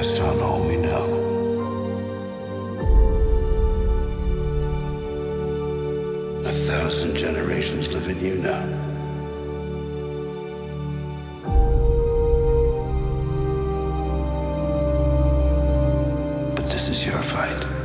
passed on all we know. A thousand generations live in you now. But this is your fight.